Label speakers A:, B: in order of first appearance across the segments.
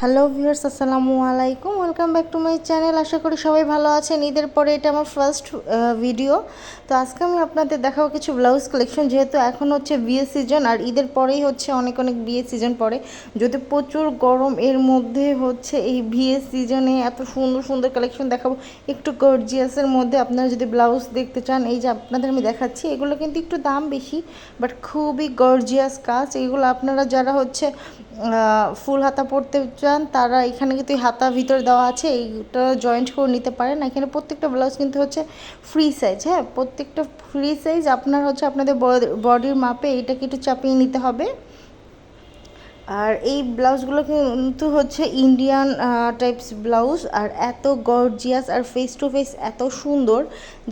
A: Hello viewers, আসসালামু আলাইকুম। Welcome back to my channel আশা করি সবাই ভালো আছেন। ঈদের পরে এটা আমার ফার্স্ট ভিডিও তো আজকে আমি আপনাদের দেখাবো কিছু ব্লাউজ কালেকশন যেহেতু এখন হচ্ছে বিয়ে সিজন আর ঈদের পরেই হচ্ছে অনেক অনেক বিয়ে সিজন পরে যদি প্রচুর গরম, এর মধ্যে হচ্ছে এই বিয়ে সিজনে এত সুন্দর সুন্দর কালেকশন দেখাবো। একটু গর্জিয়াসের মধ্যে আপনারা যদি ব্লাউজ দেখতে চান, এই যে আপনাদের আমি দেখাচ্ছি, এগুলো কিন্তু একটু দাম বেশি বাট খুবই গর্জিয়াস কাজ। এগুলো আপনারা যারা হচ্ছে ফুল হাতা পরতে চান তারা এখানে কিন্তু হাতা ভিতরে দেওয়া আছে, এইটা জয়েন্ট করে নিতে পারেন। এখানে প্রত্যেকটা ব্লাউজ কিন্তু হচ্ছে ফ্রি সাইজ হ্যাঁ? প্রত্যেকটা ফ্রি সাইজ আপনার হচ্ছে আপনাদের বডির মাপে এটাকে একটু চাপিয়ে নিতে হবে। আর এই ব্লাউজগুলো কিন্তু হচ্ছে ইন্ডিয়ান টাইপস ব্লাউজ আর এত গর্জিয়াস আর ফেস টু ফেস এত সুন্দর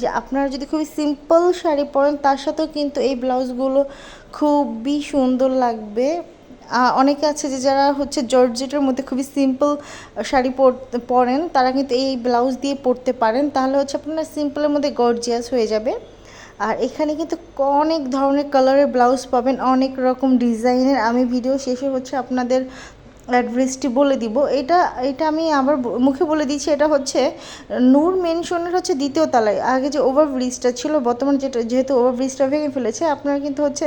A: যে আপনারা যদি খুবই সিম্পল শাড়ি পরেন, তার সাথেও কিন্তু এই ব্লাউজগুলো খুবই সুন্দর লাগবে। অনেকে আছে যে যারা হচ্ছে জর্জেটের মধ্যে খুবই সিম্পল শাড়ি পরেন, তারা কিন্তু এই ব্লাউজ দিয়ে পরতে পারেন। তাহলে হচ্ছে আপনার সিম্পলের মধ্যে গর্জিয়াস হয়ে যাবে। আর এখানে কিন্তু অনেক ধরনের কালারের ব্লাউজ পাবেন, অনেক রকম ডিজাইনের আমি ভিডিও শেষে হচ্ছে আপনাদের অ্যাড্রেসটি বলে দিব। এটা এটা আমি আবার মুখে বলে দিচ্ছি, এটা হচ্ছে নূর মেনশনের হচ্ছে দ্বিতীয় তলায়। আগে যে ওভার ব্রিজটা ছিল, বর্তমানে যেটা, যেহেতু ওভার ব্রিজটা ভেঙে ফেলেছে, আপনারা কিন্তু হচ্ছে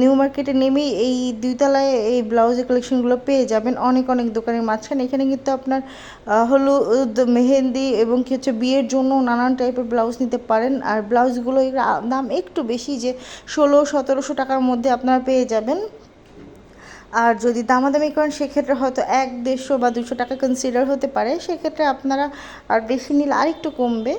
A: নিউ মার্কেটে নেমেই এই দুই তলায় এই ব্লাউজের কালেকশনগুলো পেয়ে যাবেন। অনেক অনেক দোকানের মাঝখানে। এখানে কিন্তু আপনার হলুদ, মেহেন্দি এবং কি হচ্ছে বিয়ের জন্য নানান টাইপের ব্লাউজ নিতে পারেন। আর ব্লাউজগুলো দাম একটু বেশি যে ষোলো, সতেরোশো টাকার মধ্যে আপনারা পেয়ে যাবেন। আর যদি দামাদামি করেন, সেক্ষেত্রে হয়তো এক দেড়শো বা দুশো টাকা কনসিডার হতে পারে। সেক্ষেত্রে আপনারা আর বেশি নিলে আরেকটু কমবে।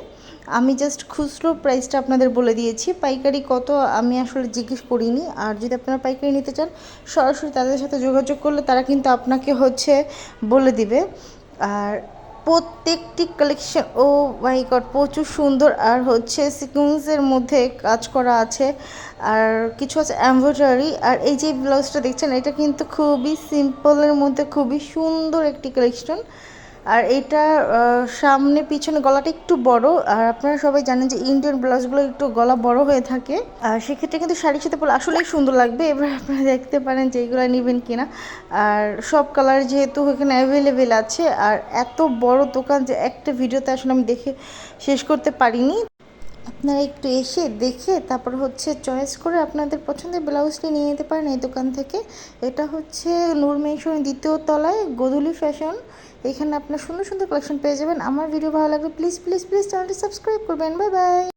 A: আমি জাস্ট খুচরো প্রাইসটা আপনাদের বলে দিয়েছি। পাইকারি কত আমি আসলে জিজ্ঞেস করিনি। আর যদি আপনারা পাইকারি নিতে চান, সরাসরি তাদের সাথে যোগাযোগ করলে তারা কিন্তু আপনাকে হচ্ছে বলে দিবে। আর প্রত্যেকটি কালেকশন ও মাই গড প্রচুর সুন্দর। আর হচ্ছে সিকুয়েন্সের মধ্যে কাজ করা আছে। আর কিছু আছে এমব্রয়ডারি আর এই যে ব্লাউজটা দেখছেন, এটা কিন্তু খুবই সিম্পলের মধ্যে খুবই সুন্দর একটি কালেকশন আর এটা সামনে পিছনে গলাটা একটু বড়, আর আপনারা সবাই জানেন যে ইন্ডিয়ান ব্লাউজগুলো একটু গলা বড় হয়ে থাকে। আর সেক্ষেত্রে কিন্তু শাড়ির সাথে পরলে আসলেই সুন্দর লাগবে, এবার আপনারা দেখতে পারেন যে এইগুলো নেবেন কিনা। আর সব কালার যেহেতু এখানে অ্যাভেলেবেল আছে, আর এত বড় দোকান যে একটা ভিডিওতে আসলে আমি দেখে শেষ করতে পারিনি। আপনারা একটু এসে দেখে তারপর হচ্ছে চয়েস করে আপনাদের পছন্দের ব্লাউজটি নিয়ে যেতে পারেন এই দোকান থেকে। এটা হচ্ছে নূর মেশন দ্বিতীয় তলায় গোধুলি ফ্যাশন এখানে আপনার সুন্দর সুন্দর কালেকশন পেয়ে যাবেন। আমার ভিডিও ভালো লাগবে প্লিজ প্লিজ প্লিজ চ্যানেলটি সাবস্ক্রাইব করবেন। Bye bye